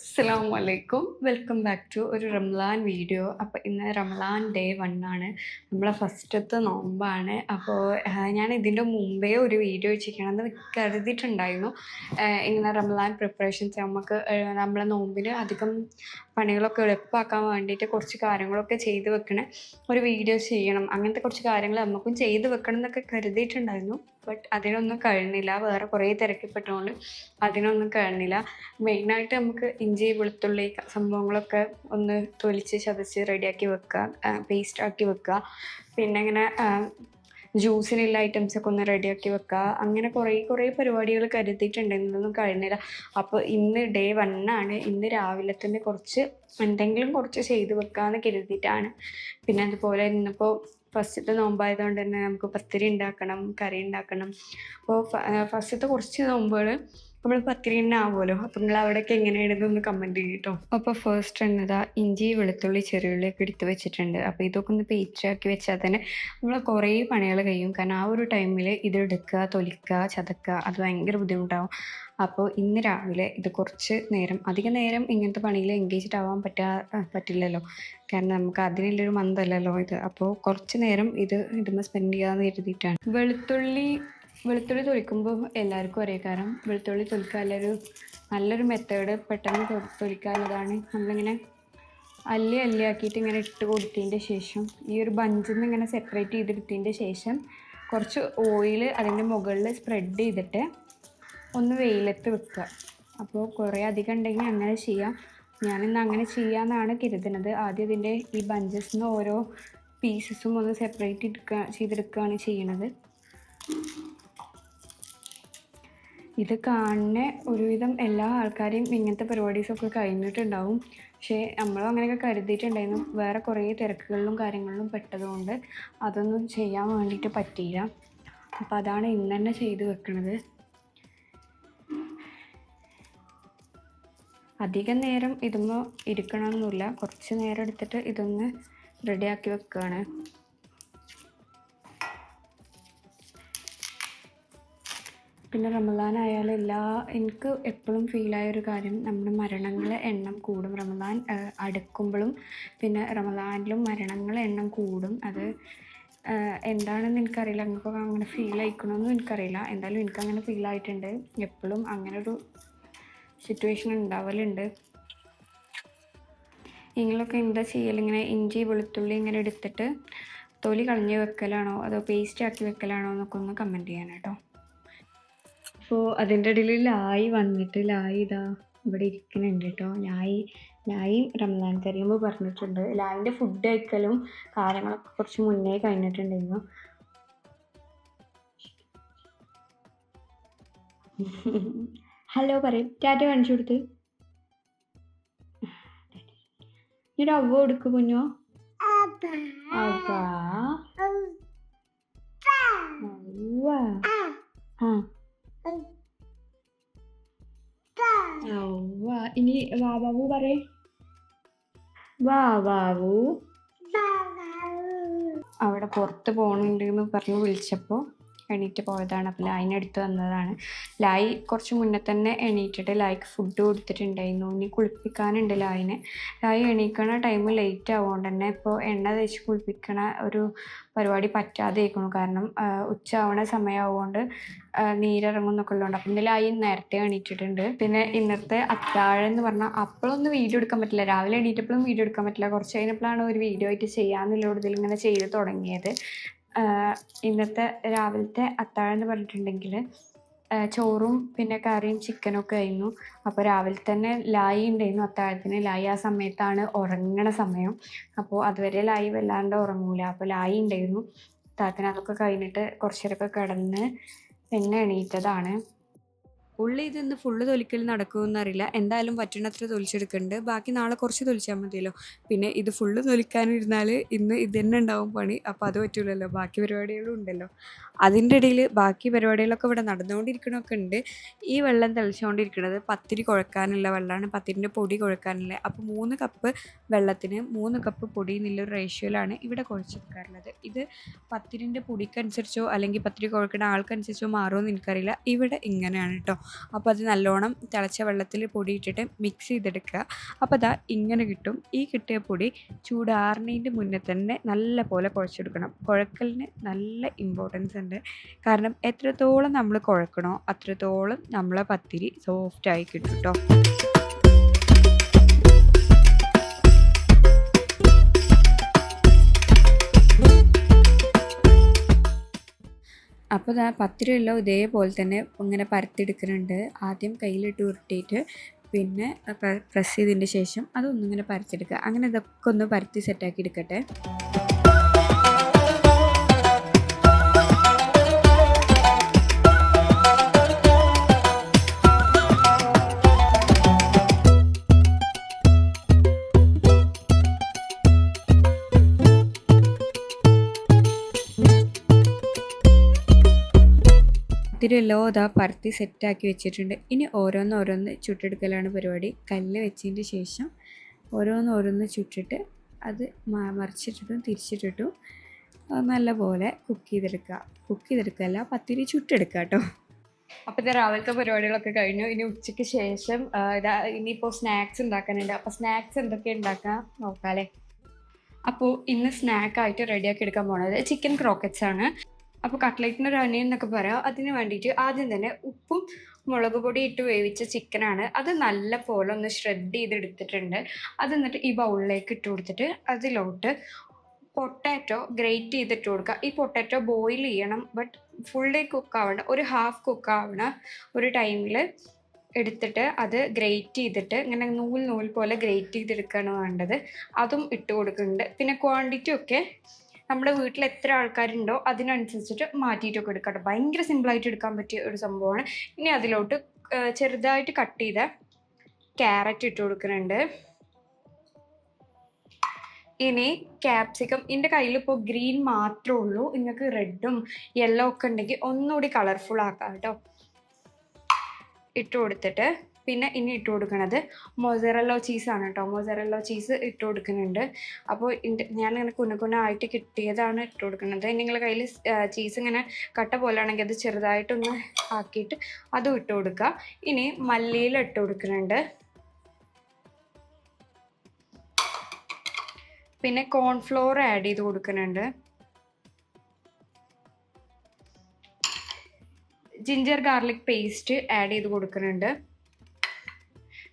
അസ്സാം വലൈക്കും welcome back to ഒരു റംലാൻ വീഡിയോ. അപ്പോൾ ഇന്ന് റംലാൻ ഡേ വൺ ആണ്. നമ്മളെ ഫസ്റ്റത്തെ നോമ്പാണ്. അപ്പോൾ ഞാൻ ഇതിന്റെ മുമ്പേ ഒരു വീഡിയോ ചെയ്യണമെന്ന് കരുതിയിട്ടുണ്ടായിരുന്നു. ഇങ്ങനെ റംലാൻ പ്രിപ്പറേഷൻസ് നമുക്ക് നമ്മളെ നോമ്പിന് അധികം പണികളൊക്കെ എളുപ്പമാക്കാൻ വേണ്ടിയിട്ട് കുറച്ച് കാര്യങ്ങളൊക്കെ ചെയ്ത് വെക്കണ. ഒരു വീഡിയോ ചെയ്യണം. അങ്ങനത്തെ കുറച്ച് കാര്യങ്ങൾ നമുക്കും ചെയ്ത് വെക്കണം എന്നൊക്കെ കരുതിയിട്ടുണ്ടായിരുന്നു. ബട്ട് അതിനൊന്നും കഴിഞ്ഞില്ല. വേറെ കുറേ തിരക്കിപ്പെട്ടുകൊണ്ട് അതിനൊന്നും കഴിഞ്ഞില്ല. മെയിനായിട്ട് നമുക്ക് ഇഞ്ചി വെളുത്തുള്ളി സംഭവങ്ങളൊക്കെ ഒന്ന് തൊലിച്ച് ചതച്ച് റെഡിയാക്കി വെക്കുക. പേസ്റ്റ് ആക്കി വെക്കുക. പിന്നെ ഇങ്ങനെ ജ്യൂസിനുള്ള ഐറ്റംസ് ഒക്കെ ഒന്ന് റെഡിയാക്കി വെക്കുക അങ്ങനെ കുറേ കുറേ പരിപാടികൾ കരുതിയിട്ടുണ്ട് ഇന്നൊന്നും കഴിഞ്ഞില്ല അപ്പോൾ ഇന്ന് ഡേ വൺ ആണ്. ഇന്ന് രാവിലെ തന്നെ കുറച്ച് എന്തെങ്കിലും കുറച്ച് ചെയ്ത് വെക്കാമെന്ന് കരുതിയിട്ടാണ്. പിന്നെ അതുപോലെ ഇന്നിപ്പോൾ ഫസ്റ്റത്തെ നോമ്പായതുകൊണ്ട് തന്നെ നമുക്ക് പത്തിരി ഉണ്ടാക്കണം കറി ഉണ്ടാക്കണം. അപ്പോൾ ഫസ്റ്റത്തെ കുറച്ച് നോമ്പുകൾ നമ്മൾ പത്തിരി തന്നെ ആവുമല്ലോ. അപ്പം നിങ്ങൾ അവിടെയൊക്കെ എങ്ങനെയാണെന്ന് ഒന്ന് കമന്റ് ചെയ്യട്ടോ അപ്പോൾ ഫസ്റ്റ് എണ്ണതാ ഇഞ്ചി വെളുത്തുള്ളി ചെറിയുള്ളിയൊക്കെ എടുത്ത് വെച്ചിട്ടുണ്ട്. അപ്പോൾ ഇതൊക്കെ ഒന്ന് പേച്ചാക്കി വെച്ചാൽ തന്നെ നമ്മൾ കുറേ പണികൾ കഴിയും. കാരണം ആ ഒരു ടൈമിൽ ഇത് എടുക്കുക തൊലിക്കുക ചതക്കുക അത് ഭയങ്കര ബുദ്ധിമുട്ടാവും. അപ്പോൾ ഇന്ന് രാവിലെ ഇത് കുറച്ച് നേരം അധിക നേരം ഇങ്ങനത്തെ പണിയിൽ എൻഗേജ്ഡ് ആവാൻ പറ്റാ പറ്റില്ലല്ലോ. കാരണം നമുക്ക് അതിനുള്ളൊരു മന്ദല്ലല്ലോ ഇത്. അപ്പോൾ കുറച്ച് നേരം ഇത് ഇതുമ്പോൾ സ്പെൻഡ് ചെയ്യാമെന്ന് കരുതിയിട്ടാണ്. വെളുത്തുള്ളി വെളുത്തുള്ളി തൊലിക്കുമ്പോൾ എല്ലാവർക്കും ഒരേ കാരണം. വെളുത്തുള്ളി തൊലിക്കാനുള്ളൊരു നല്ലൊരു മെത്തേഡ് പെട്ടെന്ന് തൊലിക്കാനുള്ളതാണ്. നമ്മളിങ്ങനെ അല്ലി അല്ലി ആക്കിയിട്ട് ഇങ്ങനെ ഇട്ട് കൊടുത്തതിന്റെ ശേഷം ഈ ഒരു ബഞ്ചിൽ നിന്ന് ഇങ്ങനെ സെപ്പറേറ്റ് ചെയ്തെടുത്തതിന്റെ ശേഷം കുറച്ച് ഓയിൽ അതിന്റെ മുകളിൽ സ്പ്രെഡ് ചെയ്തിട്ട് ഒന്ന് വെയിലത്ത് വെക്കുക. അപ്പോൾ കുറേ അധികം ഉണ്ടെങ്കിൽ അങ്ങനെ ചെയ്യാം. ഞാനിന്ന് അങ്ങനെ ചെയ്യാമെന്നാണ് കരുതുന്നത്. ആദ്യം ഇതിന്റെ ഈ ബഞ്ചസ് നിന്ന് ഓരോ പീസസും ഒന്ന് സെപ്പറേറ്റ് എടുക്കുക ചെയ്തെടുക്കുകയാണ് ചെയ്യണത്. ഇത് കാണുന്ന ഒരുവിധം എല്ലാ ആൾക്കാരെയും ഇങ്ങനത്തെ പരിപാടീസൊക്കെ കഴിഞ്ഞിട്ടുണ്ടാവും. പക്ഷേ നമ്മളും അങ്ങനെയൊക്കെ കരുതിയിട്ടുണ്ടായിരുന്നു. വേറെ കുറേ തിരക്കുകളിലും കാര്യങ്ങളിലും പെട്ടതുകൊണ്ട് അതൊന്നും ചെയ്യാൻ വേണ്ടിയിട്ട് പറ്റിയില്ല. അപ്പോൾ അതാണ് ഇന്ന് തന്നെ ചെയ്ത് വെക്കണത്. അധികം നേരം ഇതൊന്നും ഇരിക്കണമെന്നില്ല കുറച്ച് നേരം എടുത്തിട്ട് ഇതൊന്ന് റെഡിയാക്കി വെക്കുകയാണ് പിന്നെ റമദാൻ ആയാലും എല്ലാ എനിക്ക് എപ്പോഴും ഫീലായ ഒരു കാര്യം നമ്മുടെ മരണങ്ങളെ എണ്ണം കൂടും. റമദാൻ അടുക്കുമ്പോഴും പിന്നെ റമദാനിലും മരണങ്ങളെ എണ്ണം കൂടും. അത് എന്താണെന്ന് എനിക്കറിയില്ല. അങ്ങനെ അങ്ങനെ ഫീൽ ആയിക്കണമെന്നും എനിക്കറിയില്ല. എന്തായാലും എനിക്കങ്ങനെ ഫീൽ ആയിട്ടുണ്ട്. എപ്പോഴും അങ്ങനെ ഒരു സിറ്റുവേഷൻ ഉണ്ടാവലുണ്ട്. നിങ്ങളൊക്കെ എന്താ ചെയ്യൽ ഇങ്ങനെ ഇഞ്ചി വെളുത്തുള്ളി ഇങ്ങനെ എടുത്തിട്ട് തൊലി കളഞ്ഞ് വെക്കലാണോ? അതോ പേസ്റ്റ് ആക്കി വെക്കലാണോ? എന്നൊക്കെ ഒന്ന് കമന്റ് ചെയ്യാൻ കേട്ടോ അപ്പോൾ അതിന്റെ ഇടയിൽ ലായി വന്നിട്ട് ലായി ഇതാ ഇവിടെ ഇരിക്കുന്നുണ്ട് കേട്ടോ. ലായി ലായി റംസാൻ കരീമ് പറഞ്ഞിട്ടുണ്ട്. ലായിന്റെ ഫുഡ് കഴിക്കലും കാര്യങ്ങളൊക്കെ കുറച്ച് മുന്നേ കഴിഞ്ഞിട്ടുണ്ടായിരുന്നു. ഹലോ പറയും ടാറ്റ കാണിച്ചു കൊടുത്ത്. എന്നിട്ട് അവ കൊടുക്ക് കുഞ്ഞോ അവ ആ. ഇനി വാവാവു പറയേ. വാവാവു അവിടെ പുറത്ത് പോകണുണ്ട് എന്ന് പറഞ്ഞ് വിളിച്ചപ്പോൾ എണീറ്റ് പോയതാണ്. അപ്പോൾ ലായിനെടുത്ത് വന്നതാണ് ലായി കുറച്ച് മുന്നേ തന്നെ എണീറ്റിട്ട് ലായിക്ക് ഫുഡ് കൊടുത്തിട്ടുണ്ടായിരുന്നു. ഇനി കുളിപ്പിക്കാനുണ്ട് ലായിനെ. ലായി എണീക്കണ ടൈം ലേറ്റ് ആവുകൊണ്ട് തന്നെ ഇപ്പോൾ എണ്ണ തേച്ച് കുളിപ്പിക്കണ ഒരു പരിപാടി പറ്റാതെ ഇരിക്കുന്നു കാരണം ഉച്ച ആവണ സമയമാവുകൊണ്ട് നീരിറങ്ങുന്നൊക്കെ ഉള്ളതുകൊണ്ട് അപ്പം ഇന്നലെ ലായി നേരത്തെ എണീറ്റിട്ടുണ്ട്. പിന്നെ ഇന്നത്തെ അത്താഴം എന്ന് പറഞ്ഞാൽ അപ്പോഴൊന്നും വീഡിയോ എടുക്കാൻ പറ്റില്ല. രാവിലെ എണീറ്റപ്പോഴും വീഡിയോ എടുക്കാൻ പറ്റില്ല. കുറച്ച് കഴിഞ്ഞപ്പോഴാണ് ഒരു വീഡിയോ ആയിട്ട് ചെയ്യാമെന്നുള്ള ഇതിൽ ഇങ്ങനെ ചെയ്ത് തുടങ്ങിയത്. ഇന്നത്തെ രാവിലത്തെ അത്താഴം എന്ന് പറഞ്ഞിട്ടുണ്ടെങ്കിൽ ചോറും പിന്നെ കറിയും ചിക്കനും ഒക്കെ ആയിരുന്നു. അപ്പോൾ രാവിലെ തന്നെ ലായി ഉണ്ടായിരുന്നു അത്താഴത്തിന്. ലായി ആ സമയത്താണ് ഉറങ്ങണ സമയം. അപ്പോൾ അതുവരെ ലായി വല്ലാണ്ട് ഉറങ്ങൂല. അപ്പോൾ ലായി ഉണ്ടായിരുന്നു. താത്തിന് അതൊക്കെ കഴിഞ്ഞിട്ട് കുറച്ചേരൊക്കെ കിടന്ന് പിന്നെ എണീറ്റതാണ്. ഉള്ളി ഇതൊന്ന് ഫുള്ള് തൊലിക്കൽ നടക്കുമെന്ന് അറിയില്ല എന്തായാലും പറ്റണത്ര തൊലിച്ചെടുക്കുന്നുണ്ട് ബാക്കി നാളെ കുറച്ച് തൊലിച്ചാൽ മതിയല്ലോ. പിന്നെ ഇത് ഫുള്ള് തൊലിക്കാനിരുന്നാൽ ഇന്ന് ഇത് തന്നെ ഉണ്ടാവും പണി. അപ്പോൾ അത് പറ്റൂലല്ലോ. ബാക്കി പരിപാടികളും ഉണ്ടല്ലോ. അതിന്റെ ഇടയിൽ ബാക്കി പരിപാടികളൊക്കെ ഇവിടെ നടന്നുകൊണ്ടിരിക്കണമൊക്കെ ഉണ്ട്. ഈ വെള്ളം തെളിച്ചുകൊണ്ടിരിക്കുന്നത് പത്തിരി കുഴക്കാനുള്ള വെള്ളമാണ് പത്തിരിന്റെ പൊടി കുഴക്കാനുള്ള. അപ്പോൾ മൂന്ന് കപ്പ് വെള്ളത്തിന് മൂന്ന് കപ്പ് പൊടി എന്നുള്ളൊരു റേഷ്യോയിലാണ് ഇവിടെ കുഴച്ചെടുക്കാറുള്ളത്. ഇത് പത്തിരിന്റെ പൊടിക്കനുസരിച്ചോ അല്ലെങ്കിൽ പത്തിരി കുഴക്കുന്ന ആൾക്കനുസരിച്ചോ മാറുമോ എന്ന് എനിക്കറിയില്ല. ഇവിടെ ഇങ്ങനെയാണ് കേട്ടോ അപ്പോൾ അത് നല്ലോണം തിളച്ച വെള്ളത്തിൽ പൊടി ഇട്ടിട്ട് മിക്സ് ചെയ്തെടുക്കുക. അപ്പോൾ അതാ ഇങ്ങനെ കിട്ടും. ഈ കിട്ടിയ പൊടി ചൂടാറിനേന്റെ മുന്നേ തന്നെ നല്ല പോലെ കുഴച്ചെടുക്കണം. കുഴക്കലിന് നല്ല ഇമ്പോർട്ടൻസ് ഉണ്ട്. കാരണം എത്രത്തോളം നമ്മൾ കുഴക്കണോ അത്രത്തോളം നമ്മളെ പത്തിരി സോഫ്റ്റായി കിട്ടും കേട്ടോ അപ്പോൾ ഇതാ പത്തിരിയെല്ലാം ഇതേപോലെ തന്നെ ഇങ്ങനെ പരത്തിയെടുക്കുന്നുണ്ട്. ആദ്യം കയ്യിലിട്ട് ഉരുട്ടിയിട്ട് പിന്നെ പ്രസ് ചെയ്തതിന്റെ ശേഷം അതൊന്നിങ്ങനെ പരത്തിയെടുക്കുക. അങ്ങനെ ഇതൊക്കെ ഒന്ന് പരത്തി സെറ്റാക്കി എടുക്കട്ടെ. പത്തിരിയെല്ലാം ഇതാ പരത്തി സെറ്റാക്കി വെച്ചിട്ടുണ്ട്. ഇനി ഓരോന്ന് ഓരോന്ന് ചുട്ടെടുക്കലാണ് പരിപാടി. കല്ല് വെച്ചതിന്റെ ശേഷം ഓരോന്ന് ഓരോന്ന് ചുട്ടിട്ട് അത് മറിച്ചിട്ടിട്ടും തിരിച്ചിട്ടിട്ടും നല്ലപോലെ കുക്ക് ചെയ്തെടുക്കുക. കുക്ക് ചെയ്തെടുക്കല്ല പത്തിരി ചുട്ടെടുക്കുക കേട്ടോ. അപ്പോൾ ഇത് രാവിലത്തെ പരിപാടികളൊക്കെ കഴിഞ്ഞു. ഇനി ഉച്ചയ്ക്ക് ശേഷം ഇതാ ഇനിയിപ്പോൾ സ്നാക്സ് ഉണ്ടാക്കാനുണ്ട്. അപ്പോൾ സ്നാക്സ് എന്തൊക്കെ ഉണ്ടാക്കാം നോക്കാമല്ലേ അപ്പോൾ ഇന്ന് സ്നാക്കായിട്ട് റെഡിയാക്കി എടുക്കാൻ പോണത് ചിക്കൻ ക്രോക്കറ്റ്സ് ആണ് അപ്പോൾ കട്ട്ലറ്റിന് ഒരു അനിയൻ എന്നൊക്കെ പറയാം. അതിന് വേണ്ടിയിട്ട് ആദ്യം തന്നെ ഉപ്പും മുളക് പൊടി ഇട്ട് വേവിച്ച ചിക്കനാണ് അത് നല്ല പോലെ ഒന്ന് ഷ്രെഡ് ചെയ്തെടുത്തിട്ടുണ്ട്. അത് എന്നിട്ട് ഈ ബൗളിലേക്ക് ഇട്ട് കൊടുത്തിട്ട് അതിലോട്ട് പൊട്ടാറ്റോ ഗ്രേറ്റ് ചെയ്തിട്ട് കൊടുക്കുക. ഈ പൊട്ടാറ്റോ ബോയിൽ ചെയ്യണം ബട്ട് ഫുൾ ഡേ കുക്ക് ആവണം. ഒരു ഹാഫ് കുക്ക് ആവണ ഒരു ടൈമിൽ എടുത്തിട്ട് അത് ഗ്രേറ്റ് ചെയ്തിട്ട് ഇങ്ങനെ നൂൽ നൂൽ പോലെ ഗ്രേറ്റ് ചെയ്തെടുക്കുകയാണ് വേണ്ടത്. അതും ഇട്ട് കൊടുക്കുന്നുണ്ട്. പിന്നെ ക്വാണ്ടിറ്റി ഒക്കെ നമ്മുടെ വീട്ടിൽ എത്ര ആൾക്കാരുണ്ടോ അതിനനുസരിച്ചിട്ട് മാറ്റിയിട്ടൊക്കെ എടുക്കാം ഭയങ്കര സിമ്പിളായിട്ട് എടുക്കാൻ പറ്റിയ ഒരു സംഭവമാണ്. ഇനി അതിലോട്ട് ചെറുതായിട്ട് കട്ട് ചെയ്ത ക്യാരറ്റ് ഇട്ട് കൊടുക്കുന്നുണ്ട്. ഇനി ക്യാപ്സിക്കം എന്റെ കയ്യിൽ ഇപ്പോൾ ഗ്രീൻ മാത്രമേ ഉള്ളൂ. നിങ്ങൾക്ക് റെഡും യെല്ലോ ഒക്കെ ഉണ്ടെങ്കിൽ ഒന്നുകൂടി കളർഫുൾ ആക്കാം കേട്ടോ. ഇട്ട് കൊടുത്തിട്ട് പിന്നെ ഇനി ഇട്ട് കൊടുക്കണത് മൊസറല്ലോ ചീസാണ് കേട്ടോ. മൊസറല്ലോ ചീസ് ഇട്ട് കൊടുക്കുന്നുണ്ട്. അപ്പോൾ ഞാൻ ഇങ്ങനെ കുന ആയിട്ട് കിട്ടിയതാണ് ഇട്ട് കൊടുക്കുന്നത് നിങ്ങളുടെ കയ്യിൽ ചീസ് ഇങ്ങനെ കട്ട പോലാണെങ്കിൽ അത് ചെറുതായിട്ടൊന്ന് ആക്കിയിട്ട് അതും ഇട്ട് കൊടുക്കുക ഇനി മല്ലിയിൽ ഇട്ട് കൊടുക്കുന്നുണ്ട്. പിന്നെ കോൺഫ്ലോർ ആഡ് ചെയ്ത് കൊടുക്കുന്നുണ്ട്. ജിഞ്ചർ ഗാർലിക് പേസ്റ്റ് ആഡ് ചെയ്ത് കൊടുക്കുന്നുണ്ട്.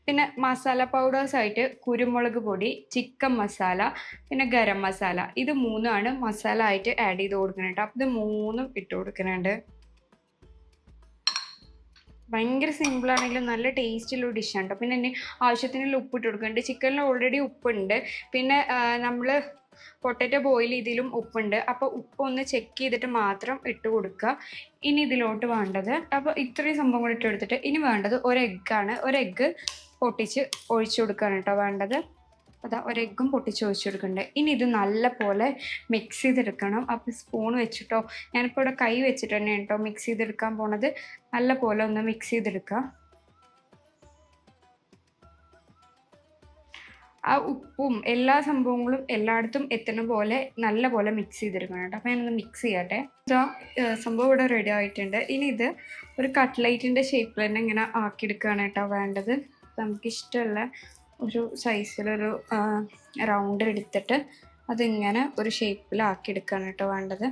പിന്നെ മസാല പൗഡേഴ്സ് ആയിട്ട് കുരുമുളക് പൊടി ചിക്കൻ മസാല പിന്നെ ഗരം മസാല ഇത് മൂന്നാണ് മസാല ആയിട്ട് ആഡ് ചെയ്ത് കൊടുക്കുന്നുണ്ട് അപ്പം ഇത് മൂന്നും ഇട്ട് കൊടുക്കുന്നുണ്ട്. ഭയങ്കര സിമ്പിളാണെങ്കിലും നല്ല ടേസ്റ്റുള്ള ഡിഷാണ് കേട്ടോ പിന്നെ എന്നെ ആവശ്യത്തിനുള്ള ഉപ്പ് ഇട്ട് കൊടുക്കുന്നുണ്ട്. ചിക്കനിൽ ഓൾറെഡി ഉപ്പുണ്ട്. പിന്നെ നമ്മൾ പൊട്ടറ്റോ ബോയിൽ ഇതിലും ഉപ്പുണ്ട്. അപ്പോൾ ഉപ്പ് ഒന്ന് ചെക്ക് ചെയ്തിട്ട് മാത്രം ഇട്ട് കൊടുക്കുക. ഇനി ഇതിലോട്ട് വേണ്ടത് അപ്പോൾ ഇത്രയും സംഭവം കൂടി ഇട്ട് കൊടുത്തിട്ട് ഇനി വേണ്ടത് ഒരു എഗ്ഗാണ് ഒരു എഗ്ഗ് പൊട്ടിച്ച് ഒഴിച്ചു കൊടുക്കുകയാണ് കേട്ടോ വേണ്ടത്. അതാ ഒരു എഗ്ഗും പൊട്ടിച്ച് ഒഴിച്ചു കൊടുക്കുന്നുണ്ട്. ഇനി ഇത് നല്ലപോലെ മിക്സ് ചെയ്തെടുക്കണം. അപ്പോൾ സ്പൂൺ വെച്ചിട്ടോ ഞാനിപ്പോൾ ഇവിടെ കൈ വെച്ചിട്ട് തന്നെ കേട്ടോ മിക്സ് ചെയ്തെടുക്കാൻ പോണത്. നല്ല പോലെ ഒന്ന് മിക്സ് ചെയ്തെടുക്കാം. ആ ഉപ്പും എല്ലാ സംഭവങ്ങളും എല്ലായിടത്തും എത്തുന്ന പോലെ നല്ല പോലെ മിക്സ് ചെയ്തെടുക്കണം കേട്ടോ. അപ്പോൾ ഞാനൊന്ന് മിക്സ് ചെയ്യട്ടെ. ഇതാ സംഭവം ഇവിടെ റെഡി ആയിട്ടുണ്ട്. ഇനി ഇത് ഒരു കട്ട്ലൈറ്റിന്റെ ഷേപ്പിൽ തന്നെ ഇങ്ങനെ ആക്കിയെടുക്കുകയാണ് കേട്ടോ വേണ്ടത്. നമുക്കിഷ്ടമുള്ള ഒരു സൈസിലൊരു റൗണ്ട് എടുത്തിട്ട് അതിങ്ങനെ ഒരു ഷേപ്പിലാക്കി എടുക്കുകയാണ് കേട്ടോ വേണ്ടത്.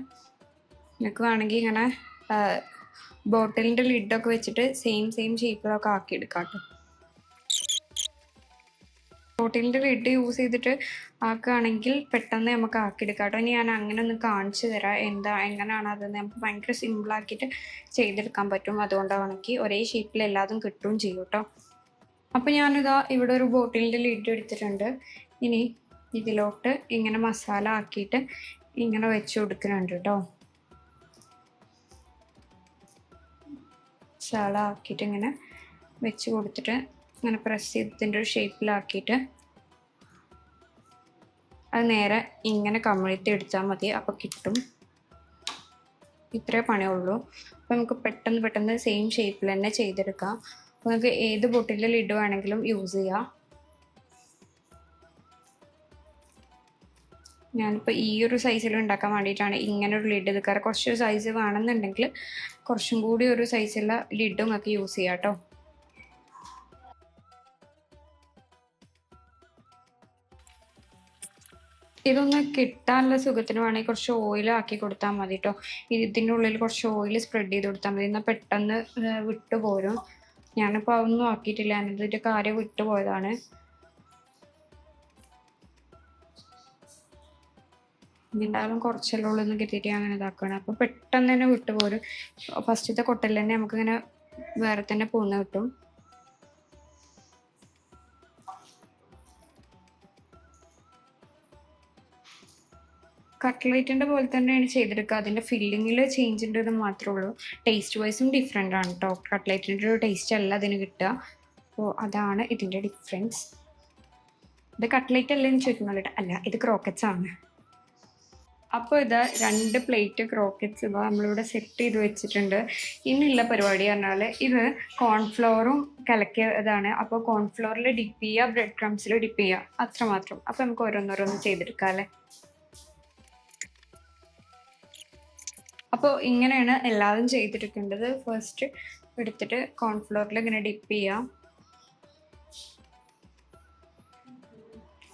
നിങ്ങൾക്ക് വേണമെങ്കിൽ ഇങ്ങനെ ബോട്ടിലിന്റെ ലിഡൊക്കെ വെച്ചിട്ട് സെയിം സെയിം ഷേപ്പിലൊക്കെ ആക്കി എടുക്കാം കേട്ടോ. ബോട്ടിലിന്റെ ലിഡ് യൂസ് ചെയ്തിട്ട് ആക്കുകയാണെങ്കിൽ പെട്ടെന്ന് നമുക്ക് ആക്കി എടുക്കാം കേട്ടോ. ഇനി ഞാൻ അങ്ങനെ ഒന്ന് കാണിച്ചു തരാം. എന്താ എങ്ങനെയാണ് അതെന്ന് നമുക്ക് ഭയങ്കര സിമ്പിളാക്കിയിട്ട് ചെയ്തെടുക്കാൻ പറ്റും. അതുകൊണ്ടാണെങ്കിൽ ഒരേ ഷേപ്പിൽ എല്ലാതും കിട്ടുകയും ചെയ്യും കേട്ടോ. അപ്പോൾ ഞാനിതാ ഇവിടെ ഒരു ബോട്ടിലിന്റെ ലീഡ് എടുത്തിട്ടുണ്ട്. ഇനി ഇതിലോട്ട് ഇങ്ങനെ മസാല ആക്കിയിട്ട് ഇങ്ങനെ വെച്ച് കൊടുക്കുന്നുണ്ട് കേട്ടോ മസാല ആക്കിയിട്ട് ഇങ്ങനെ വെച്ച് കൊടുത്തിട്ട് ഇങ്ങനെ പ്രസ് ചെയ്തതിന്റെ ഒരു ഷേപ്പിലാക്കിയിട്ട് അത് നേരെ ഇങ്ങനെ കമിഴ്ത്തി എടുത്താൽ മതി. അപ്പോൾ കിട്ടും. ഇത്രേ പണിയുള്ളൂ. അപ്പോൾ നമുക്ക് പെട്ടെന്ന് പെട്ടെന്ന് സെയിം ഷേപ്പിൽ തന്നെ ചെയ്തെടുക്കാം. നിങ്ങൾക്ക് ഏത് ബോട്ടിലെ ലിഡ് വേണമെങ്കിലും യൂസ് ചെയ്യാം. ഞാനിപ്പോൾ ഈ ഒരു സൈസിൽ ഉണ്ടാക്കാൻ വേണ്ടിയിട്ടാണ് ഇങ്ങനെ ഒരു ലിഡ് ഇത്. കാരണം കുറച്ച് സൈസ് വേണമെന്നുണ്ടെങ്കിൽ കുറച്ചും കൂടി ഒരു സൈസുള്ള ലിഡും ഒക്കെ യൂസ് ചെയ്യാം കേട്ടോ ഇതൊന്ന് കിട്ടാനുള്ള സുഖത്തിന് വേണമെങ്കിൽ കുറച്ച് ഓയിൽ ആക്കി കൊടുത്താൽ മതി കേട്ടോ ഇതിന്റെ ഉള്ളിൽ കുറച്ച് ഓയിൽ സ്പ്രെഡ് ചെയ്ത് കൊടുത്താൽ മതി. എന്നാൽ പെട്ടെന്ന് വിട്ടുപോരും. വിട്ടു പോരും ഞാനിപ്പോൾ അതൊന്നും ആക്കിയിട്ടില്ല. ഞാനിതിന്റെ കാര്യം വിട്ടുപോയതാണ് എന്തായാലും കുറച്ചല്ലേ ഉള്ളൂ എന്ന് കരുതിയിട്ട് അങ്ങനെ ഇതാക്കണം അപ്പോൾ പെട്ടെന്ന് തന്നെ വിട്ടു പോരും. ഫസ്റ്റത്തെ കൊട്ടൽ തന്നെ നമുക്കിങ്ങനെ വേറെ തന്നെ പോകുന്ന കിട്ടും. കട്ട്ലേറ്റിന്റെ പോലെ തന്നെയാണ് ചെയ്തെടുക്കുക അതിന്റെ ഫില്ലിങ്ങിൽ ചേഞ്ച് ഉണ്ട് എന്ന് മാത്രമേ ഉള്ളൂ. ടേസ്റ്റ് വൈസും ഡിഫറെന്റ് ആണ് കേട്ടോ കട്ട്ലേറ്റിന്റെ ഒരു ടേസ്റ്റ് അല്ല അതിന് കിട്ടുക. അപ്പോൾ അതാണ് ഇതിന്റെ ഡിഫറൻസ് ഇത് കട്ട്ലേറ്റ് അല്ലേ എന്ന് ചോദിക്കുന്നുണ്ട് അല്ല ഇത് ക്രോക്കറ്റ്സ് ആണ്. അപ്പോൾ ഇത് രണ്ട് പ്ലേറ്റ് ക്രോക്കറ്റ്സ് ഇവ നമ്മളിവിടെ സെറ്റ് ചെയ്ത് വെച്ചിട്ടുണ്ട്. ഇന്നുള്ള പരിപാടി പറഞ്ഞാൽ ഇത് കോൺഫ്ലോറും കലക്കിയതാണ് അപ്പോൾ കോൺഫ്ലോറിൽ ഡിപ്പ് ചെയ്യുക ബ്രെഡ് ക്രംസിൽ ഡിപ്പ് ചെയ്യുക. അത്രമാത്രം. അപ്പോൾ നമുക്ക് ഓരോന്നോരോന്ന് ചെയ്തെടുക്കാം അല്ലേ? അപ്പോൾ ഇങ്ങനെയാണ് എല്ലാവരും ചെയ്തെടുക്കേണ്ടത് ഫസ്റ്റ് എടുത്തിട്ട് കോൺഫ്ലോറിൽ ഇങ്ങനെ ഡിപ്പ് ചെയ്യാം.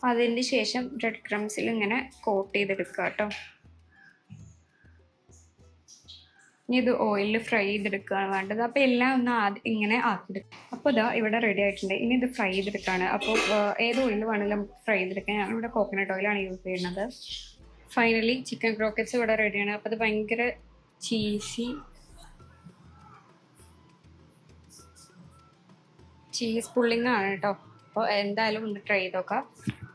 അതിന് ശേഷം ബ്രെഡ് ക്രംസിൽ ഇങ്ങനെ കോട്ട് ചെയ്തെടുക്കുക കേട്ടോ. ഇനി ഇത് ഓയിലിൽ ഫ്രൈ ചെയ്തെടുക്കുകയാണ് വേണ്ടത്. അപ്പോൾ എല്ലാം ഒന്ന് ആദ്യം ഇങ്ങനെ ആക്കിയെടുക്കും. അപ്പോൾ ഇതാ ഇവിടെ റെഡി ആയിട്ടുണ്ട്. ഇനി ഇത് ഫ്രൈ ചെയ്തെടുക്കുകയാണ് അപ്പോൾ ഏത് ഓയിൽ വേണമെങ്കിലും നമുക്ക് ഫ്രൈ ചെയ്തെടുക്കാം. ഞാനിവിടെ കോക്കനട്ട് ഓയിലാണ് യൂസ് ചെയ്യുന്നത്. ഫൈനലി ചിക്കൻ ക്രോക്കറ്റ്സ് ഇവിടെ റെഡിയാണ് അപ്പോൾ അത് ഭയങ്കര ചീസി. ചീസ് പുള്ളിങ്ങാണ് കേട്ടോ. അപ്പോൾ എന്തായാലും ഒന്ന് ട്രൈ ചെയ്ത് നോക്കാം.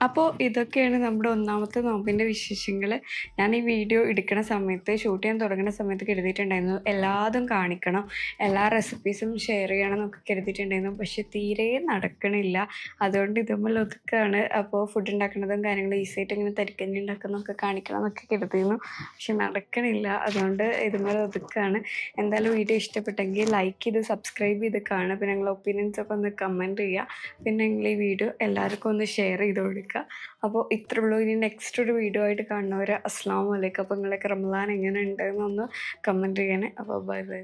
അപ്പോൾ ഇതൊക്കെയാണ് നമ്മുടെ ഒന്നാമത്തെ നോമ്പിന്റെ വിശേഷങ്ങൾ ഞാൻ ഈ വീഡിയോ എടുക്കുന്ന സമയത്ത് ഷൂട്ട് ചെയ്യാൻ തുടങ്ങുന്ന സമയത്ത് കരുതിയിട്ടുണ്ടായിരുന്നു എല്ലാതും കാണിക്കണം എല്ലാ റെസിപ്പീസും ഷെയർ ചെയ്യണം എന്നൊക്കെ കരുതിയിട്ടുണ്ടായിരുന്നു പക്ഷെ തീരെ നടക്കണില്ല. അതുകൊണ്ട് ഇതുമ്പോൾ ഒതുക്കാണ്. അപ്പോൾ ഫുഡ് ഉണ്ടാക്കുന്നതും കാര്യങ്ങളും ഈസി ആയിട്ട് ഇങ്ങനെ തരിക്കഞ്ഞി ഉണ്ടാക്കുന്നതൊക്കെ കാണിക്കണം എന്നൊക്കെ കരുതിയിരുന്നു. പക്ഷെ നടക്കണില്ല. അതുകൊണ്ട് ഇതുമ്പോൾ ഒതുക്കാണ്. എന്തായാലും വീഡിയോ ഇഷ്ടപ്പെട്ടെങ്കിൽ ലൈക്ക് ചെയ്ത് സബ്സ്ക്രൈബ് ചെയ്ത് കാണുക. പിന്നെ നിങ്ങളുടെ ഒപ്പീനിയൻസ് ഒക്കെ ഒന്ന് കമന്റ് ചെയ്യുക. പിന്നെ നിങ്ങൾ ഈ വീഡിയോ എല്ലാവർക്കും ഒന്ന് ഷെയർ ചെയ്ത് കൊടുക്കുക. അപ്പോൾ ഇത്ര ഉള്ളൂ. ഇനി നെക്സ്റ്റ് ഒരു വീഡിയോ ആയിട്ട് കാണുന്നവർ അസ്സാം വലൈക്കും അപ്പോൾ നിങ്ങളൊക്കെ റംലാൻ എങ്ങനെ ഉണ്ടെന്നൊന്ന് കമന്റ് ചെയ്യണേ. അപ്പോൾ ബൈ ബൈ